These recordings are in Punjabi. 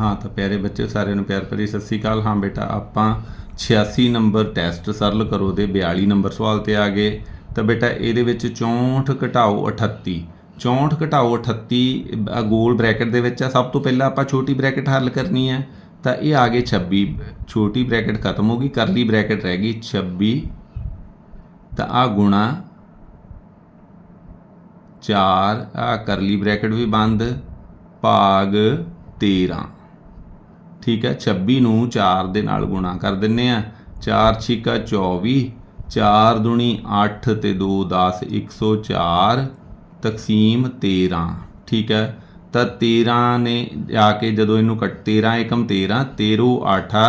ਹਾਂ, ਤਾਂ ਪਿਆਰੇ ਬੱਚੇ ਸਾਰਿਆਂ ਨੂੰ ਪਿਆਰ ਭਰੀ ਸਤਿ ਸ੍ਰੀ ਅਕਾਲ। ਹਾਂ ਬੇਟਾ, ਆਪਾਂ 86 ਨੰਬਰ ਟੈਸਟ ਸਰਲ ਕਰੋ ਦੇ 42 ਨੰਬਰ ਸਵਾਲ ਤੇ ਆ ਗਏ। ਤਾਂ ਬੇਟਾ, ਇਹਦੇ ਵਿੱਚ 64 ਘਟਾਓ 38 64 ਘਟਾਓ 38 ਗੋਲ ਬ੍ਰੈਕਟ ਦੇ ਵਿੱਚ ਆ। ਸਭ ਤੋਂ ਪਹਿਲਾਂ ਆਪਾਂ ਛੋਟੀ ਬ੍ਰੈਕਟ ਹੱਲ ਕਰਨੀ ਹੈ। ਤਾਂ ਇਹ ਆ ਗਏ 26 ਛੋਟੀ ਬ੍ਰੈਕਟ ਖਤਮ ਹੋ ਗਈ, ਕਰਲੀ ਬ੍ਰੈਕਟ ਰਹਿ ਗਈ 26 ਤਾਂ ਆ ਗੁਣਾ 4 ਆ ਕਰਲੀ ਬ੍ਰੈਕਟ ਵੀ ਬੰਦ, ਭਾਗ 13 ਠੀਕ ਹੈ 26 ਨੂੰ 4 ਦੇ ਨਾਲ ਗੁਣਾ ਕਰ ਦਿੰਨੇ ਆ। 4 ਛਿਕਾ 24 4 ਦੁਣੀ 8 ਤੇ 2 10 104 ਤਕਸੀਮ 13 ਠੀਕ ਹੈ, ਤਾਂ 13 ਨੇ ਆ ਕੇ ਜਦੋਂ ਇਹਨੂੰ ਕੱਟ 13 ਏਕਮ 13 13 8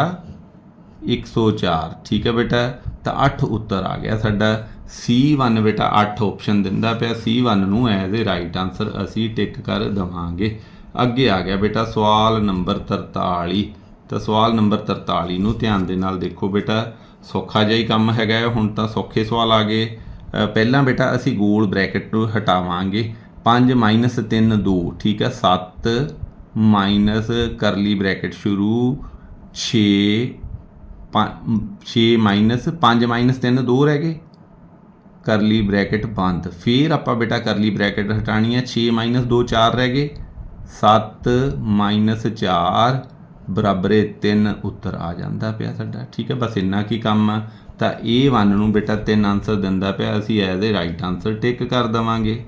104 ਠੀਕ ਹੈ ਬੇਟਾ, ਤਾਂ 8 ਉੱਤਰ ਆ ਗਿਆ ਸਾਡਾ। C1 ਬੇਟਾ 8 ਆਪਸ਼ਨ ਦਿੰਦਾ ਪਿਆ। C1 ਨੂੰ ਐਜ਼ ਅ ਰਾਈਟ ਆਨਸਰ ਅਸੀਂ ਟਿਕ ਕਰ ਦਵਾਂਗੇ। ਅੱਗੇ ਆ ਗਿਆ ਬੇਟਾ, ਸਵਾਲ ਨੰਬਰ 43 ਤਾਂ ਸਵਾਲ ਨੰਬਰ 43 ਨੂੰ ਧਿਆਨ ਦੇ ਨਾਲ ਦੇਖੋ ਬੇਟਾ, ਸੌਖਾ ਜਿਹਾ ਹੀ ਕੰਮ ਹੈਗਾ ਹੁਣ ਤਾਂ ਸੌਖੇ ਸਵਾਲ ਆ ਗਏ। ਪਹਿਲਾਂ ਬੇਟਾ ਅਸੀਂ ਗੋਲ ਬ੍ਰੈਕਟ ਨੂੰ ਹਟਾਵਾਂਗੇ। 5 3 2 ਠੀਕ ਹੈ। 7 ਮਾਈਨਸ ਕਰਲੀ ਬ੍ਰੈਕਟ ਸ਼ੁਰੂ। 6 6 ਮਾਈਨਸ 5 ਮਾਈਨਸ 3 2 ਰਹਿ ਗਏ। ਕਰਲੀ ਬ੍ਰੈਕਟ ਬੰਦ। ਫਿਰ ਆਪਾਂ ਬੇਟਾ ਕਰਲੀ ਬ੍ਰੈਕਟ ਹਟਾਣੀ ਹੈ। 6 ਮਾਈਨਸ 2 4 ਰਹਿ ਗਏ। 7 ਮਾਈਨਸ 4 ਬਰਾਬਰ 3 ਉੱਤਰ ਆ ਜਾਂਦਾ ਪਿਆ ਸਾਡਾ। ਠੀਕ ਹੈ, ਬਸ ਇੰਨਾ ਕੀ ਕੰਮ ਆ? ਤਾਂ ਇਹ 1 ਨੂੰ ਬੇਟਾ 3 ਆਨਸਰ ਦਿੰਦਾ ਪਿਆ, ਅਸੀਂ as a right answer tick ਕਰ ਦਵਾਂਗੇ।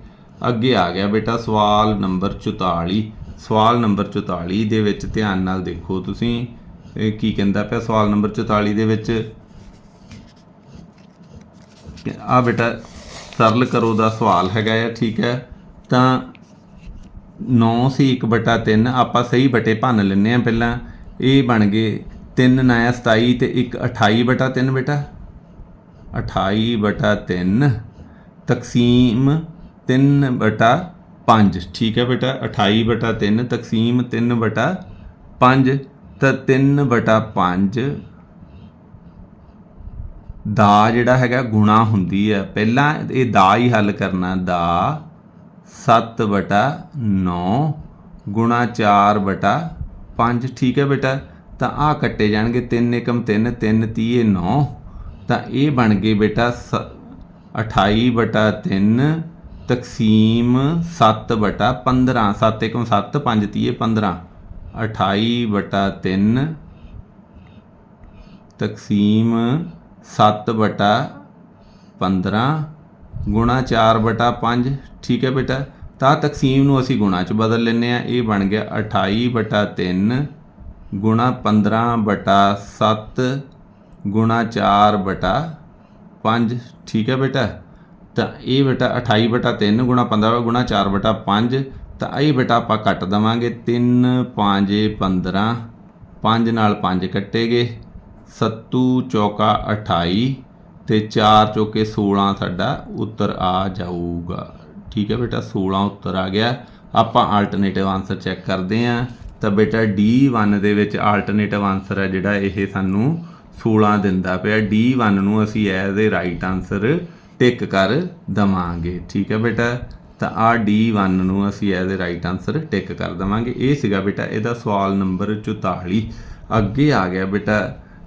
ਅੱਗੇ ਆ ਗਿਆ ਬੇਟਾ ਸਵਾਲ ਨੰਬਰ 44 ਸਵਾਲ ਨੰਬਰ 44 ਦੇ ਵਿੱਚ ਧਿਆਨ ਨਾਲ ਦੇਖੋ ਤੁਸੀਂ। ਇਹ ਕੀ ਕਹਿੰਦਾ ਪਿਆ ਸਵਾਲ ਨੰਬਰ 44 ਦੇ ਵਿੱਚ? ਆ ਬੇਟਾ ਸਰਲ ਕਰੋ ਦਾ ਸਵਾਲ ਹੈਗਾ ਆ, ਠੀਕ ਹੈ। ਤਾਂ 9 ਸੀ 1 ਬਟਾ 3 ਆਪਾਂ ਸਹੀ ਬਟੇ ਭੰਨ ਲੈਨੇ ਆ ਪਹਿਲਾਂ। ਇਹ ਬਣ ਗਏ 3 ਨਾਇਆ 27 ਤੇ 1 28 ਬਟਾ 3 ਬੇਟਾ। 28 ਬਟਾ 3 ਤਕਸੀਮ 3 ਬਟਾ 5 ਠੀਕ ਹੈ ਬੇਟਾ 28 ਬਟਾ 3 ਤਕਸੀਮ 3 ਬਟਾ 5 ਤਾਂ 3 ਬਟਾ 5 ਦਾ ਜਿਹੜਾ ਹੈਗਾ ਗੁਣਾ ਹੁੰਦੀ ਹੈ। ਪਹਿਲਾਂ ਇਹ ਦਾ ਹੀ ਹੱਲ ਕਰਨਾ, ਦਾ 7 ਬਟਾ 9 ਗੁਣਾ 4 ਬਟਾ 5 ਠੀਕ ਹੈ ਬੇਟਾ? ਤਾਂ ਆ ਕੱਟੇ ਜਾਣਗੇ 3 ਏਕਮ 3 3 ਤੀਏ 9 ਤਾਂ ਇਹ ਬਣ ਗਏ ਬੇਟਾ ਸ- 28 ਬਟਾ 3 ਤਕਸੀਮ 7 ਬਟਾ 15 7 ਏਕਮ 7 5 ਤੀਏ 15 28 ਬਟਾ 3 ਤਕਸੀਮ 7 ਬਟਾ 15 ਗੁਣਾ 4 ਬਟਾ 5 ਠੀਕ ਹੈ ਬੇਟਾ? ਤਾਂ ਤਕਸੀਮ ਨੂੰ ਅਸੀਂ ਗੁਣਾ ਚ ਬਦਲ ਲੈਨੇ ਆ ਇਹ ਬਣ ਗਿਆ 28 ਬਟਾ 3 ਗੁਣਾ 15 ਬਟਾ 7 ਗੁਣਾ 4 ਬਟਾ 5 ਠੀਕ ਹੈ ਬੇਟਾ? ਤਾਂ ਇਹ ਬੇਟਾ 28 ਬਟਾ 3 ਗੁਣਾ 15 ਗੁਣਾ 4 ਬਟਾ 5 ਤਾਂ ਇਹ ਬੇਟਾ ਆਪਾਂ ਕੱਟ ਦਵਾਂਗੇ। 3 5 15 5 ਨਾਲ 5 ਕੱਟੇਗੇ। ਸੱਤੂ ਚੌਕਾ 28 ਤੇ 4 ਚੌਕੇ 16 ਸਾਡਾ ਉੱਤਰ ਆ ਜਾਊਗਾ। ਠੀਕ ਹੈ ਬੇਟਾ 16 ਉੱਤਰ ਆ ਗਿਆ। ਆਪਾਂ ਆਲਟਰਨੇਟਿਵ ਆਨਸਰ ਚੈੱਕ ਕਰਦੇ ਆਂ ਤਾਂ ਬੇਟਾ D1 ਦੇ ਵਿੱਚ ਆਲਟਰਨੇਟਿਵ ਆਨਸਰ ਹੈ ਜਿਹੜਾ ਇਹ ਸਾਨੂੰ 16 ਦਿੰਦਾ ਪਿਆ। D1 ਨੂੰ ਅਸੀਂ as a right answer tick ਕਰ ਦਵਾਂਗੇ। ਠੀਕ ਹੈ ਬੇਟਾ? ਤਾਂ ਆ D1 ਨੂੰ ਅਸੀਂ as a right answer tick ਕਰ ਦਵਾਂਗੇ। ਇਹ ਸੀਗਾ ਬੇਟਾ, ਇਹਦਾ ਸਵਾਲ ਨੰਬਰ 44 ਅੱਗੇ ਆ ਗਿਆ ਬੇਟਾ।